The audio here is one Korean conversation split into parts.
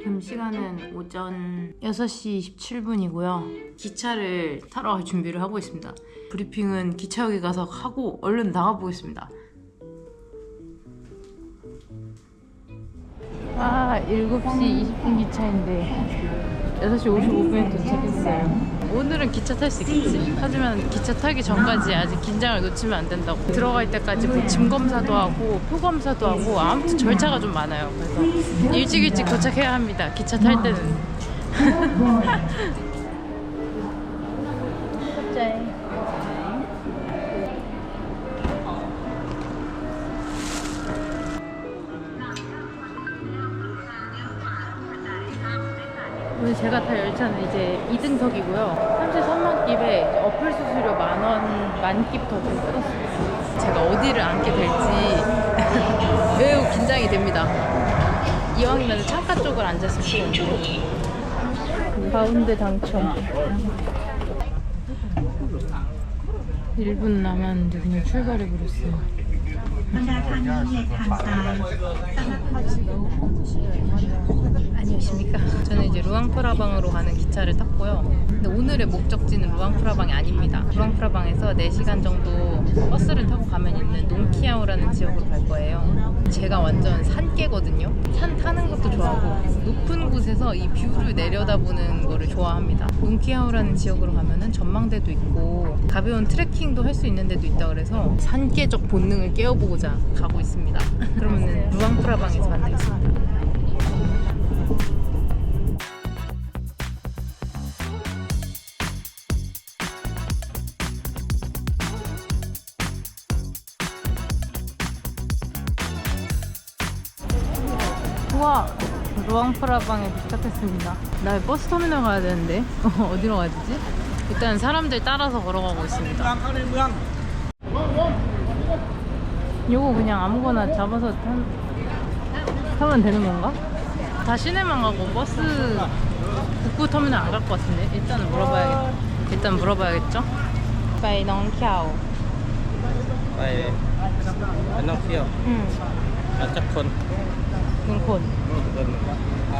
지금 시간은 오전 6시 17분이고요. 기차를 타러 갈 준비를 하고 있습니다. 브리핑은 기차역에 가서 하고 얼른 나가보겠습니다. 아, 7시 20분 기차인데 6시 55분에 도착했어요. 오늘은 기차 탈 수 있겠지. 하지만 기차 타기 전까지 아직 긴장을 놓치면 안 된다고. 들어갈 때까지 뭐 짐 검사도 하고 표 검사도 하고 아무튼 절차가 좀 많아요. 그래서 일찍 일찍 도착해야 합니다. 기차 탈 때는. 2등석이고요. 33만 깁에 어플 수수료 만 원, 만깁 더 들었어요. 제가 어디를 앉게 될지 매우 긴장이 됩니다. 이왕이면 창가 쪽을 앉았으면 좋은데. 가운데 당첨. 1분 남았는데 그냥 출발해버렸어요. บรรดาทางนี้ในทางซ้ายสำหรับผู้ที่ 안녕하십니까. 저는 이제 루앙프라방으로 가는 기차를 탔고요. 근데 오늘의 목적지는 루앙프라방이 아닙니다. 루앙프라방에서 4시간 정도 버스를 타고 가면 있는 농키아오라는 지역으로 갈 거예요. 제가 완전 산깨거든요. 산 타는 것도 좋아하고 높은 곳에서 이 뷰를 내려다보는 거를 좋아합니다. 농키아오라는 지역으로 가면은 전망대도 있고 가벼운 트레킹도 할 수 있는 데도 있다 그래서 산깨적 본능을 깨워보고자 가고 있습니다. 그러면은 루앙프라방에서 만나겠습니다. 루앙프라방에 도착했습니다. 나 버스 터미널 가야 되는데. 어, 어디로 가야 되지? 일단 사람들 따라서 걸어가고 있습니다. 요거 그냥 아무거나 잡아서 탄, 타면 되는 건가? 다 시내만 가고 버스 북부 터미널 안 갈 것 같은데? 일단은 물어봐야겠 일단 물어봐야겠죠? 빠이 넝캬오 ไป ไป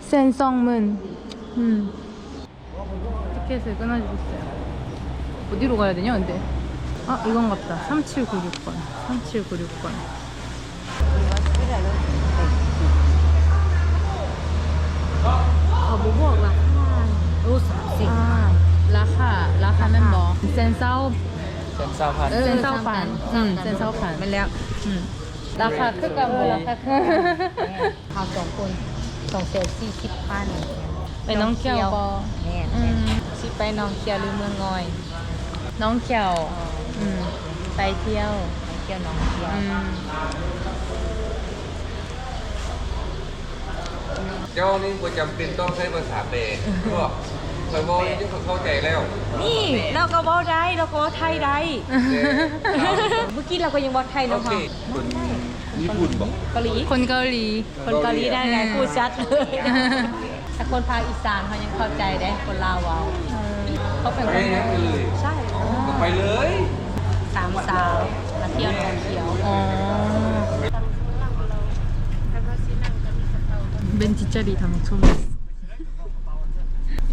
센성문. 음. 티켓을 끊어주셨어요. 어디로 가야 되냐, 근데? 아, 이건 같다. 3796번. 3796번. Ờ, bố buộc là đô sản xỉ อ่าราคาราคาแม่นบอเซนเซา เส้นเศร้าพัน เซนเซาพันอืมเซนเซาพัน ไปแล้ว อืมราคาคือกันบ่ราคาคือ เอาสองคน สองเซลสี่สิบพันไปน้องเขียวบอแม่อืมสิไปน้องเคียวหรือเมืองงอย น้องเขียวอืมไปเที่ยวไปเที่ยวน้องเคียวอืมเจ้านี่ควรจำเป็นต้องใช้ภาษาเปรก็เคยบอกยังเข้าใจแล้วนี่เราก็บอกได้เราก็บอกไทยได้เมื่อกี้เราก็ยังบอกไทยโอนะเคคะคุณี่ปุ่นบอก เกาหลีคนเกาหลี คนเกาหลีได้ไงพูดชัดเลยแต่คนภาคอีสานเขายังเข้าใจได้คนลาวเขาเป็นคนไปเลย ใช่ไปเลยสามสาวมาเที่ยวหนองเขียวอ๋อเบนจิจารีทางชม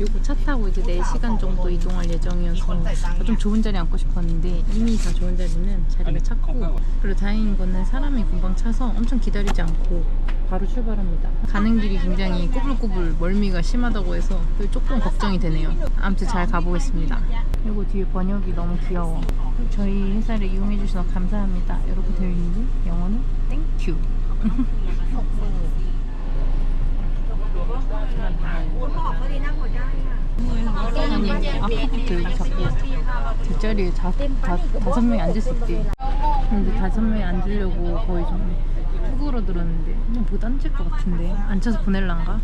요거 차 타고 이제 4시간 정도 이동할 예정이어서 좀 좋은 자리 앉고 싶었는데 이미 다 좋은 자리는 자리가 찼고 그리고 다행인 거는 사람이 금방 차서 엄청 기다리지 않고 바로 출발합니다. 가는 길이 굉장히 꼬불꼬불 멀미가 심하다고 해서 조금 걱정이 되네요. 아무튼 잘 가보겠습니다. 그리고 뒤에 번역이 너무 귀여워. 저희 회사를 이용해 주셔서 감사합니다. 이렇게 되어 있는데 영어는 땡큐. 뒷자리에 다, 다, 다섯 명이 앉을 수 있대 근데 다섯 명이 앉으려고 거의 좀 툭으로 들었는데 그냥 못 앉을 것 같은데? 앉혀서 보낼란가?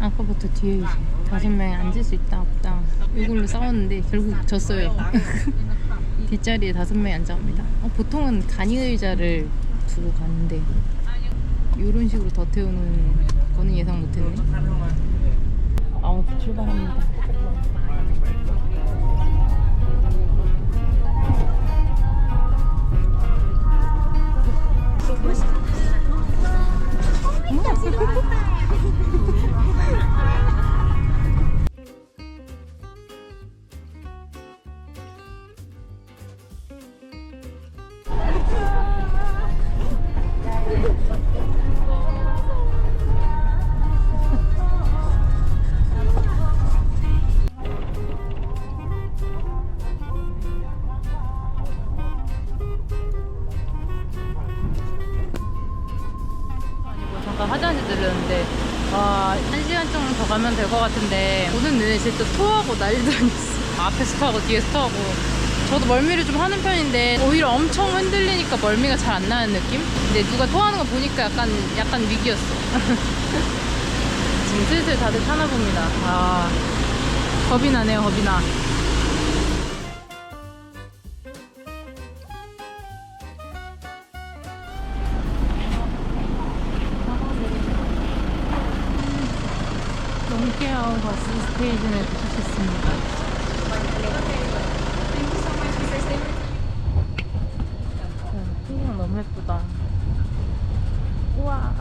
아까부터 뒤에 다섯 명 앉을 수 있다 없다. 이걸로 싸웠는데 결국 졌어요. 뒷자리에 다섯 명이 앉아갑니다. 어, 보통은 간이 의자를 두고 가는데 이런 식으로 더 태우는 거는 예상 못했네. 아무튼 출발합니다 와, 한 시간 정도 더 가면 될 것 같은데 오는 내내 진짜 토하고 난리도 아니었어. 앞에서 토하고 뒤에서 토하고. 저도 멀미를 좀 하는 편인데 오히려 엄청 흔들리니까 멀미가 잘 안 나는 느낌? 근데 누가 토하는 거 보니까 약간 약간 위기였어. 지금 슬슬 다들 타나 봅니다. 아 겁이 나네요 겁이 나 롱케아오 버스 스테이션에 도착했습니다. 어, 풍경 너무 예쁘다. 우와.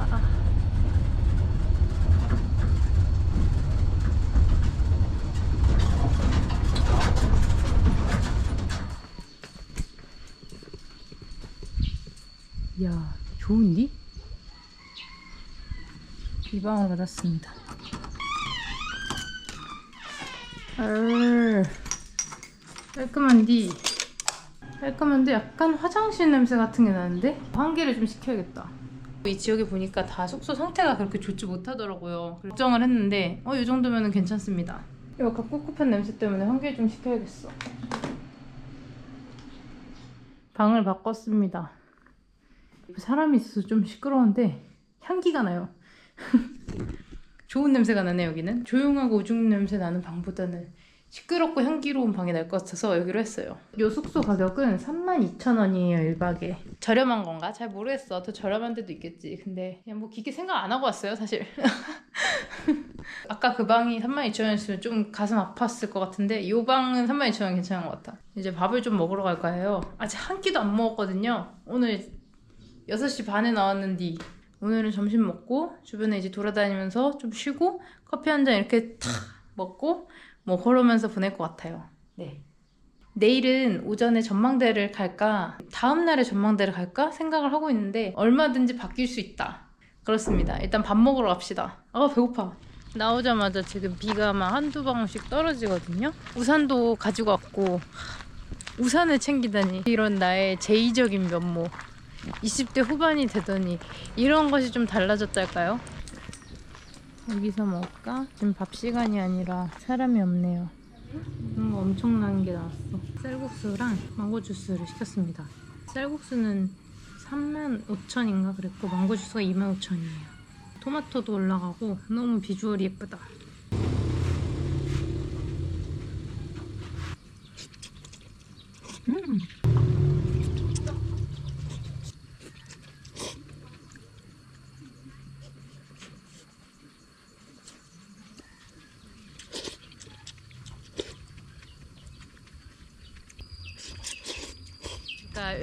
야, 좋은디? 비방을 받았습니다. 헐 깔끔한디. 깔끔한데 약간 화장실 냄새 같은 게 나는데? 환기를 좀 시켜야겠다. 이 지역에 보니까 다 숙소 상태가 그렇게 좋지 못하더라고요. 걱정을 했는데 어 이 정도면 괜찮습니다. 이거 아까 꿉꿉한 냄새 때문에 환기를 좀 시켜야겠어. 방을 바꿨습니다. 사람이 있어서 좀 시끄러운데 향기가 나요 좋은 냄새가 나네 여기는. 조용하고 우중 냄새 나는 방보다는 시끄럽고 향기로운 방이 날 것 같아서 여기로 했어요. 요 숙소 가격은 32,000원이에요 1박에. 저렴한 건가? 잘 모르겠어. 더 저렴한 데도 있겠지. 근데 그냥 뭐 깊게 생각 안 하고 왔어요 사실. 아까 그 방이 32,000원이었으면 좀 가슴 아팠을 것 같은데 이 방은 32,000원 괜찮은 것 같아. 이제 밥을 좀 먹으러 갈까 해요. 아직 한 끼도 안 먹었거든요. 오늘 6시 반에 나왔는데 오늘은 점심 먹고 주변에 이제 돌아다니면서 좀 쉬고 커피 한 잔 이렇게 탁 먹고 뭐 그러면서 보낼 것 같아요. 네. 내일은 오전에 전망대를 갈까 다음 날에 전망대를 갈까 생각을 하고 있는데 얼마든지 바뀔 수 있다. 그렇습니다. 일단 밥 먹으러 갑시다. 아 배고파. 나오자마자 지금 비가 막 한두 방울씩 떨어지거든요. 우산도 가지고 왔고 우산을 챙기다니 이런 나의 제이적인 면모 20대 후반이 되더니 이런 것이 좀 달라졌달까요? 여기서 먹을까? 지금 밥 시간이 아니라 사람이 없네요. 뭔가 엄청난 게 나왔어. 쌀국수랑 망고 주스를 시켰습니다. 쌀국수는 35,000인가 그랬고 망고 주스가 25,000이에요. 토마토도 올라가고 너무 비주얼이 예쁘다. 그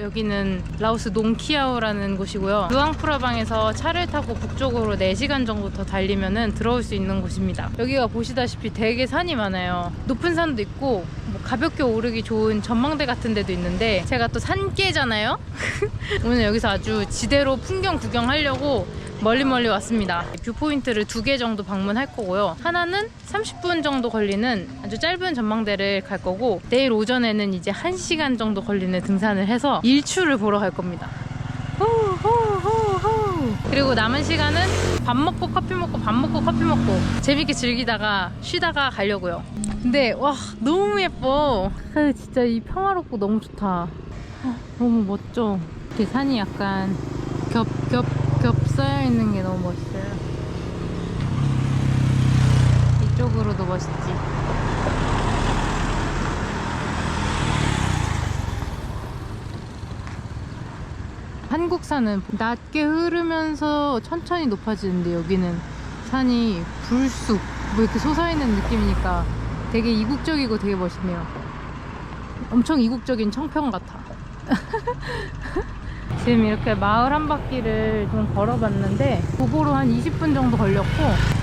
여기는 라오스 농키아오라는 곳이고요. 루앙프라방에서 차를 타고 북쪽으로 4시간 정도 더 달리면은 들어올 수 있는 곳입니다. 여기가 보시다시피 되게 산이 많아요. 높은 산도 있고 뭐 가볍게 오르기 좋은 전망대 같은 데도 있는데 제가 또 산깨잖아요. 오늘 여기서 아주 지대로 풍경 구경하려고 멀리 멀리 왔습니다. 뷰포인트를 두 개 정도 방문할 거고요. 하나는 30분 정도 걸리는 아주 짧은 전망대를 갈 거고 내일 오전에는 이제 1시간 정도 걸리는 등산을 해서 일출을 보러 갈 겁니다. 그리고 남은 시간은 밥 먹고 커피 먹고 밥 먹고 커피 먹고 재밌게 즐기다가 쉬다가 가려고요. 근데 와 너무 예뻐. 아, 진짜 이 평화롭고 너무 좋다. 아, 너무 멋져. 이렇게 산이 약간 겹겹 겹 쌓여 있는 게 너무 멋있어요. 이쪽으로도 멋있지. 한국산은 낮게 흐르면서 천천히 높아지는데 여기는 산이 불쑥 뭐 이렇게 솟아있는 느낌이니까 되게 이국적이고 되게 멋있네요. 엄청 이국적인 청평 같아. 지금 이렇게 마을 한 바퀴를 좀 걸어봤는데 도보로 한 20분 정도 걸렸고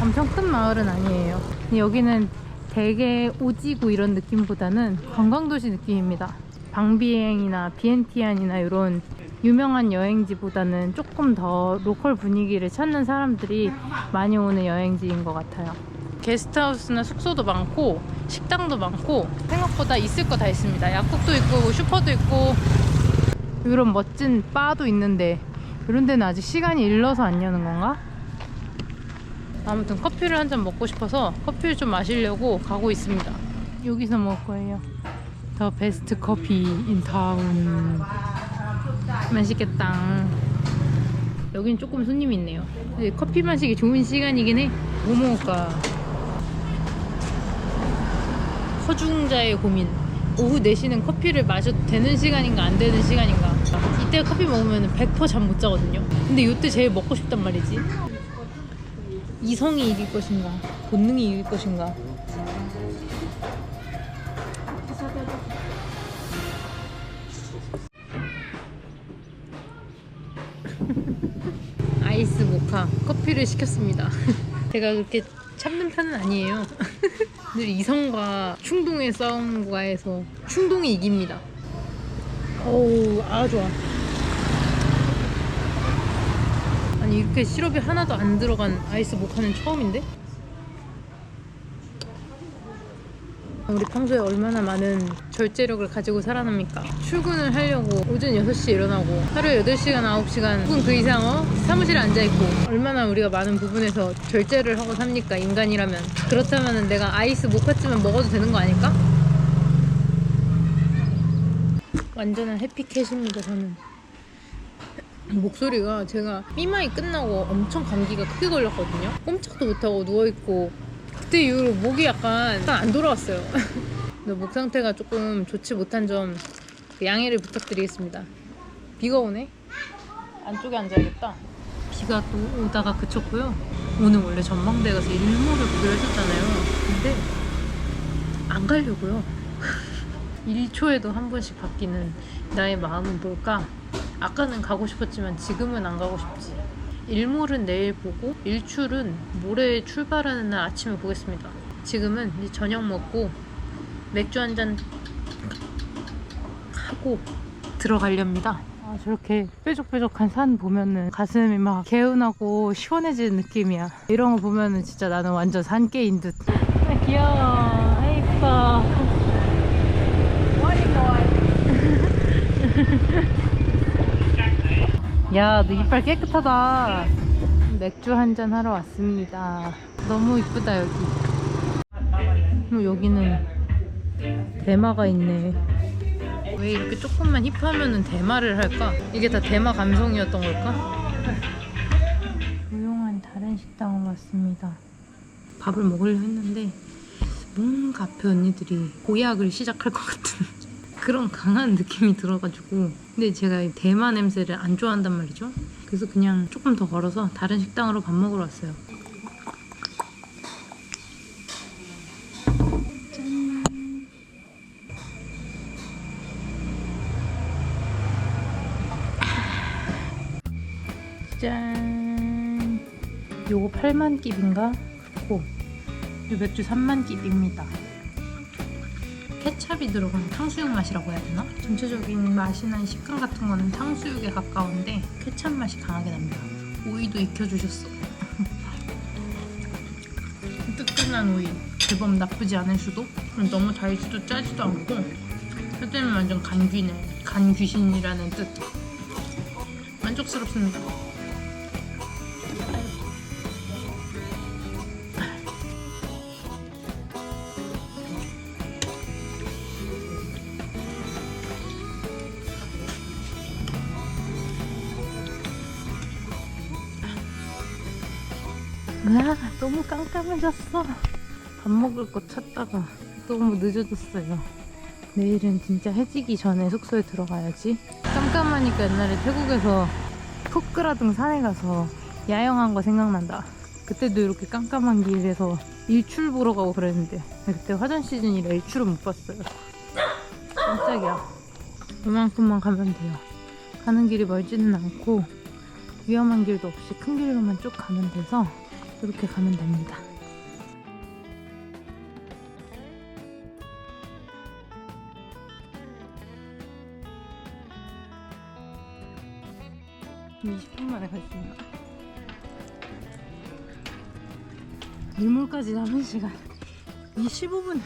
엄청 큰 마을은 아니에요. 여기는 되게 오지구 이런 느낌보다는 관광도시 느낌입니다. 방비행이나 비엔티안이나 이런 유명한 여행지보다는 조금 더 로컬 분위기를 찾는 사람들이 많이 오는 여행지인 것 같아요. 게스트하우스나 숙소도 많고 식당도 많고 생각보다 있을 거 다 있습니다. 약국도 있고 뭐 슈퍼도 있고 이런 멋진 바도 있는데 이런 데는 아직 시간이 일러서 안 여는 건가? 아무튼 커피를 한 잔 먹고 싶어서 커피를 좀 마시려고 가고 있습니다. 여기서 먹을 거예요. 더 베스트 커피 인 타운. 맛있겠다. 여긴 조금 손님이 있네요. 근데 커피 마시기 좋은 시간이긴 해. 뭐 먹을까? 허중자의 고민. 오후 4시는 커피를 마셔도 되는 시간인가 안 되는 시간인가. 이때 커피 먹으면 100%잠 못 자거든요. 근데 이때 제일 먹고 싶단 말이지. 이성이 이길 것인가? 본능이 이길 것인가? 아이스 모카 커피를 시켰습니다. 제가 그렇게 참는 편은 아니에요. 늘 이성과 충동의 싸움과에서 충동이 이깁니다. 어우, 아 좋아. 아니 이렇게 시럽이 하나도 안 들어간 아이스 모카는 처음인데? 우리 평소에 얼마나 많은 절제력을 가지고 살아납니까? 출근을 하려고 오전 6시에 일어나고 하루에 8시간, 9시간 혹은 그 이상 어? 사무실에 앉아있고 얼마나 우리가 많은 부분에서 절제를 하고 삽니까? 인간이라면 그렇다면 내가 아이스 모카쯤은 먹어도 되는 거 아닐까? 완전한 해피캣입니다 저는 목소리가 제가 삐마이 끝나고 엄청 감기가 크게 걸렸거든요 꼼짝도 못하고 누워있고 그때 이후로 목이 약간 안 돌아왔어요. 목 상태가 조금 좋지 못한 점그 양해를 부탁드리겠습니다. 비가 오네? 안쪽에 앉아야겠다. 비가 또 오다가 그쳤고요. 오늘 원래 전망대 가서 일몰을 보기로 했었잖아요. 근데 안 가려고요. 1초에도 한 번씩 바뀌는 나의 마음은 뭘까? 아까는 가고 싶었지만 지금은 안 가고 싶지. 일몰은 내일 보고 일출은 모레 출발하는 날 아침에 보겠습니다. 지금은 이제 저녁 먹고 맥주 한 잔 하고 들어가렵니다. 아, 저렇게 뾰족뾰족한 산 보면은 가슴이 막 개운하고 시원해지는 느낌이야. 이런 거 보면은 진짜 나는 완전 산깨인 듯. 아, 귀여워. 아, 이뻐. 야, 너 이빨 깨끗하다. 맥주 한잔 하러 왔습니다. 너무 이쁘다, 여기. 어, 여기는 대마가 있네. 왜 이렇게 조금만 힙하면은 대마를 할까? 이게 다 대마 감성이었던 걸까? 조용한 다른 식당을 왔습니다. 밥을 먹으려 했는데 뭔가 앞에 언니들이 고약을 시작할 것 같은 그런 강한 느낌이 들어가지고. 근데 제가 이 대마 냄새를 안 좋아한단 말이죠. 그래서 그냥 조금 더 걸어서 다른 식당으로 밥 먹으러 왔어요. 짠. 요거 8만 깁인가? 그렇고. 이 맥주 3만 깁입니다 케찹이 들어간 탕수육 맛이라고 해야 되나? 전체적인 맛이나 식감 같은 거는 탕수육에 가까운데 케찹 맛이 강하게 납니다. 오이도 익혀주셨어. 뜨끈한 오이. 제법 나쁘지 않을 수도? 너무 달지도 짜지도 않고 사태는 완전 간귀네. 간귀신이라는 뜻. 만족스럽습니다. 너무 깜깜해졌어. 밥 먹을 거 찾다가 너무 늦어졌어요. 내일은 진짜 해지기 전에 숙소에 들어가야지. 깜깜하니까 옛날에 태국에서 푸끄라등 산에 가서 야영한 거 생각난다. 그때도 이렇게 깜깜한 길에서 일출 보러 가고 그랬는데 그때 화전 시즌이라 일출은 못 봤어요. 깜짝이야. 이만큼만 가면 돼요. 가는 길이 멀지는 않고 위험한 길도 없이 큰 길로만 쭉 가면 돼서 이렇게 가면 됩니다. (20분) 만에 갔습니다. 일몰까지 남은 시간. 이 (15분)